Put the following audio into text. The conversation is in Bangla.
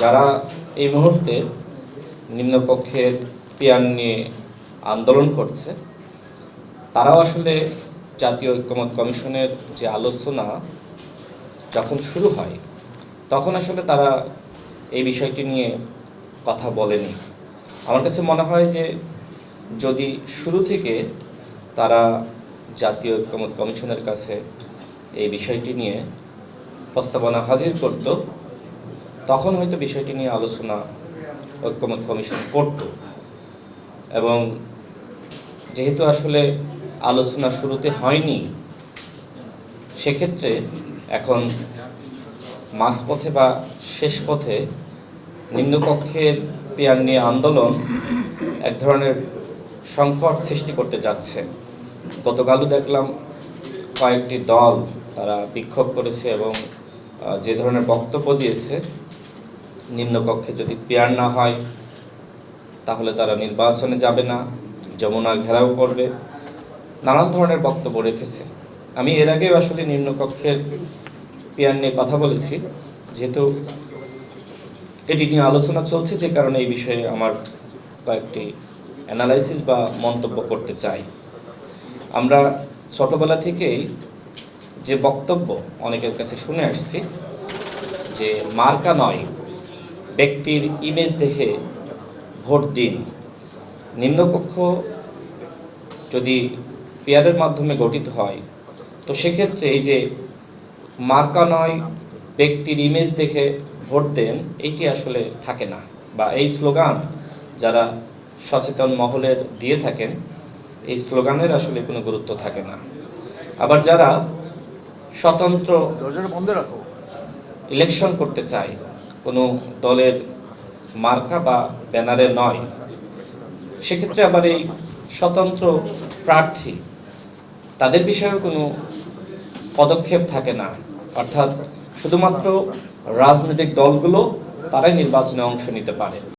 যারা এই মুহূর্তে নিম্নপক্ষের পিয়ার নিয়ে আন্দোলন করছে, তারাও আসলে জাতীয় ঐক্যমত কমিশনের যে আলোচনা যখন শুরু হয়, তখন আসলে তারা এই বিষয়টি নিয়ে কথা বলেনি। আমার কাছে মনে হয় যে যদি শুরু থেকে তারা জাতীয় ঐক্যমত কমিশনের কাছে এই বিষয়টি নিয়ে প্রস্তাবনা হাজির করত তখন হয়তো বিষয়টি নিয়ে আলোচনা ঐক্যমত কমিশন করত। এবং যেহেতু আসলে আলোচনা শুরুতে হয়নি, সেক্ষেত্রে এখন মাঝপথে বা শেষ পথে নিম্নকক্ষের পেয়ার নিয়ে আন্দোলন এক ধরনের সংকট সৃষ্টি করতে যাচ্ছে। গতকালও দেখলাম কয়েকটি দল তারা বিক্ষোভ করেছে এবং যে ধরনের বক্তব্য দিয়েছে নিম্নকক্ষে যদি পেয়ার না হয়, তাহলে তারা নির্বাচনে যাবে না, যমুনা ঘেরাও করবে। নানান ধরনের বক্তব্য রেখেছে। আমি এর আগেও আসলে নিম্নকক্ষের পেয়ার নিয়ে কথা বলেছি, যেহেতু এটি নিয়ে আলোচনা চলছে, যে কারণে এই বিষয়ে আমার কয়েকটি অ্যানালাইসিস বা মন্তব্য করতে চাই। আমরা ছোটবেলা থেকেই যে বক্তব্য অনেকের কাছে শুনে আসছি, যে মার্কা নয় ব্যক্তির ইমেজ দেখে ভোট দিন। নিম্নকক্ষ যদি পেয়ারের মাধ্যমে গঠিত হয় তো সেক্ষেত্রে এই যে মার্কা নয় ব্যক্তির ইমেজ দেখে ভোট দেন এটি আসলে থাকে না। বা এই স্লোগান যারা সচেতন মহলের দিয়ে থাকেন এই স্লোগানের আসলে কোনো গুরুত্ব থাকে না। আবার যারা স্বতন্ত্র ইলেকশন করতে চায় কোনো দলের মার্কা বা ব্যানারে নয়। সেক্ষেত্রে আবার এই স্বতন্ত্র প্রার্থী, তাদের বিষয়েও কোনো পদক্ষেপ থাকে না। অর্থাৎ শুধুমাত্র রাজনৈতিক দলগুলো তারাই নির্বাচনে অংশ নিতে পারে।